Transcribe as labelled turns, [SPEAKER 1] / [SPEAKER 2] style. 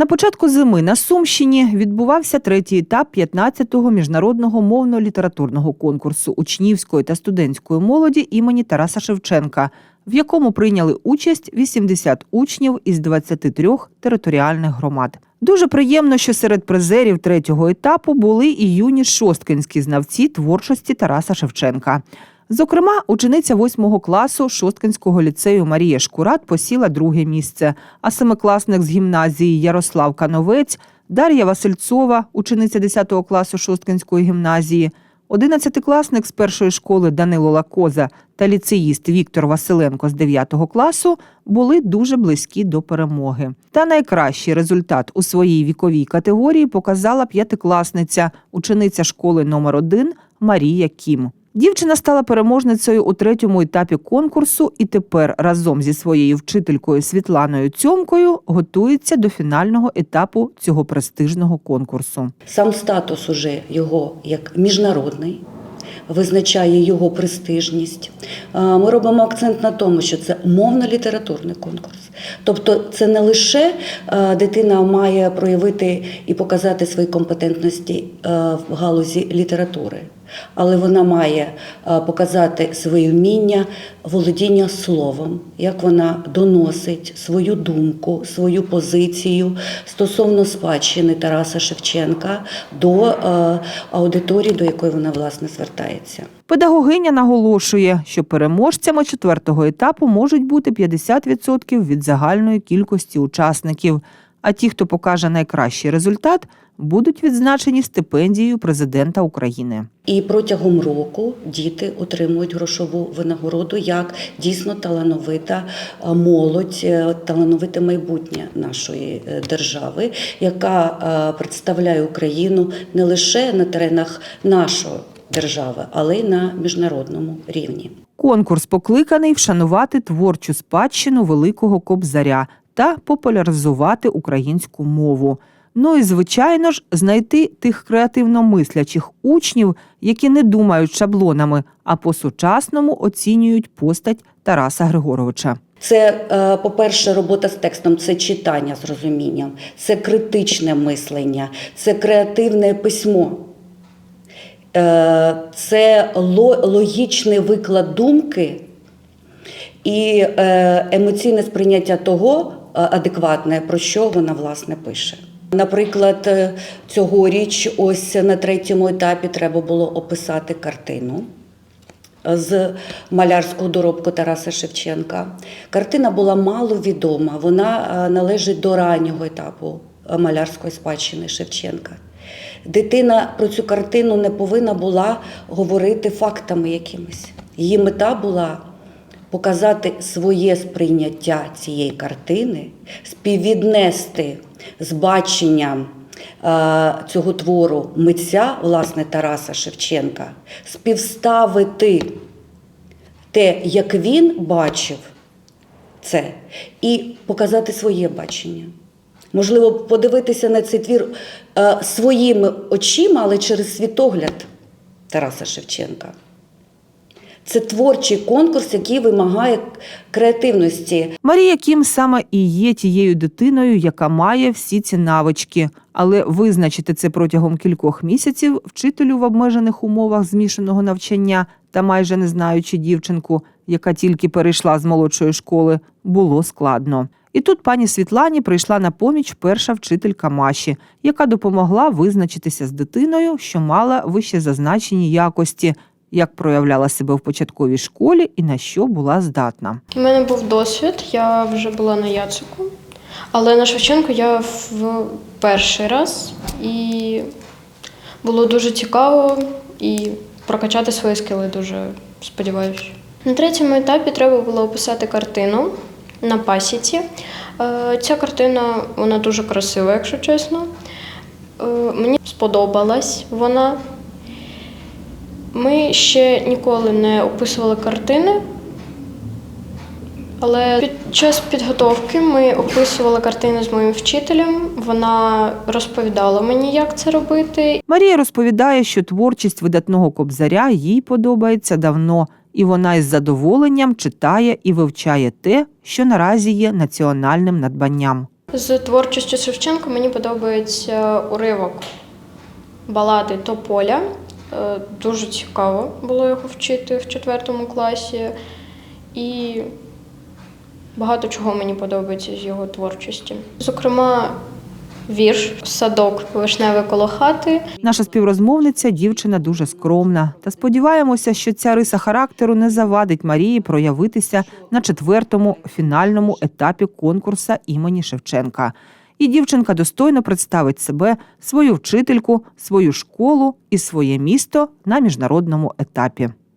[SPEAKER 1] На початку зими на Сумщині відбувався третій етап 15-го міжнародного мовно-літературного конкурсу учнівської та студентської молоді імені Тараса Шевченка, в якому прийняли участь 80 учнів із 23 територіальних громад. Дуже приємно, що серед призерів третього етапу були і юні шосткинські знавці творчості Тараса Шевченка. Зокрема, учениця восьмого класу Шосткинського ліцею Марія Шкурат посіла друге місце, а семикласник з гімназії Ярослав Кановець, Дар'я Васильцова, учениця 10 класу Шосткинської гімназії, одинадцятикласник з першої школи Данило Лакоза та ліцеїст Віктор Василенко з 9 класу були дуже близькі до перемоги. Та найкращий результат у своїй віковій категорії показала п'ятикласниця, учениця школи номер 1 Марія Кім. Дівчина стала переможницею у третьому етапі конкурсу і тепер разом зі своєю вчителькою Світланою Цьомкою готується до фінального етапу цього престижного конкурсу.
[SPEAKER 2] Сам статус уже його як міжнародний. Визначає його престижність. Ми робимо акцент на тому, що це мовно-літературний конкурс. Тобто, це не лише дитина має проявити і показати свої компетентності в галузі літератури, але вона має е, показати своє вміння володіння словом, як вона доносить свою думку, свою позицію стосовно спадщини Тараса Шевченка до е, аудиторії, до якої вона власне звертається.
[SPEAKER 1] Педагогиня наголошує, що переможцями четвертого етапу можуть бути 50% від загальної кількості учасників. А ті, хто покаже найкращий результат, будуть відзначені стипендією президента України.
[SPEAKER 2] І протягом року діти отримують грошову винагороду як дійсно талановита е, молодь, е, талановите майбутнє нашої е, держави, яка представляє Україну не лише на теренах нашої держави, але й на міжнародному рівні.
[SPEAKER 1] Конкурс покликаний вшанувати творчу спадщину Великого Кобзаря та популяризувати українську мову. Ну і звичайно ж, знайти тих креативно мислячих учнів, які не думають шаблонами, а по-сучасному оцінюють постать Тараса Григоровича.
[SPEAKER 2] Це, е, по-перше, робота з текстом, це читання з розумінням, це критичне мислення, це креативне письмо. Е, Це ло- логічний виклад думки і е, емоційне сприйняття того е, адекватне, про що вона власне пише. Наприклад, е, цьогоріч, ось на третьому етапі треба було описати картину з малярського доробку Тараса Шевченка. Картина була мало відома, вона належить до раннього етапу малярської спадщини Шевченка. Дитина про цю картину не повинна була говорити фактами якимись. Її мета була показати своє сприйняття цієї картини, співвіднести з баченням е, цього твору митця, власне, Тараса Шевченка, співставити те, як він бачив це, і показати своє бачення. Можливо, подивитися на цей твір е, своїми очима, але через світогляд Тараса Шевченка. Це творчий конкурс, який вимагає креативності.
[SPEAKER 1] Марія Кім саме і є тією дитиною, яка має всі ці навички. Але визначити це протягом кількох місяців вчителю в обмежених умовах змішаного навчання та майже не знаючи дівчинку, яка тільки перейшла з молодшої школи, було складно. І тут пані Світлані прийшла на поміч перша вчителька Маші, яка допомогла визначитися з дитиною, що мала вище зазначені якості, як проявляла себе в початковій школі і на що була здатна.
[SPEAKER 3] У мене був досвід, я вже була на Яцику, але на Шевченку я в перший раз і було дуже цікаво і прокачати свої скили дуже сподіваюся. На третьому етапі треба було описати картину на пасіці. Е, Ця картина вона дуже красива, якщо чесно. Е, Мені сподобалась вона. Ми ще ніколи не описували картини, але під час підготовки ми описували картини з моїм вчителем. Вона розповідала мені, як це робити.
[SPEAKER 1] Марія розповідає, що творчість видатного кобзаря їй подобається давно, і вона із задоволенням читає і вивчає те, що наразі є національним надбанням.
[SPEAKER 3] З творчістю Шевченка мені подобається уривок балади Тополя. Е, Дуже цікаво було його вчити в четвертому класі. І багато чого мені подобається з його творчості. Зокрема, вірш Садок вишневе коло хати.
[SPEAKER 1] Наша співрозмовниця дівчина дуже скромна. Та сподіваємося, що ця риса характеру не завадить Марії проявитися на четвертому фінальному етапі конкурса імені Шевченка. І дівчинка достойно представить себе, свою вчительку, свою школу і своє місто на міжнародному етапі.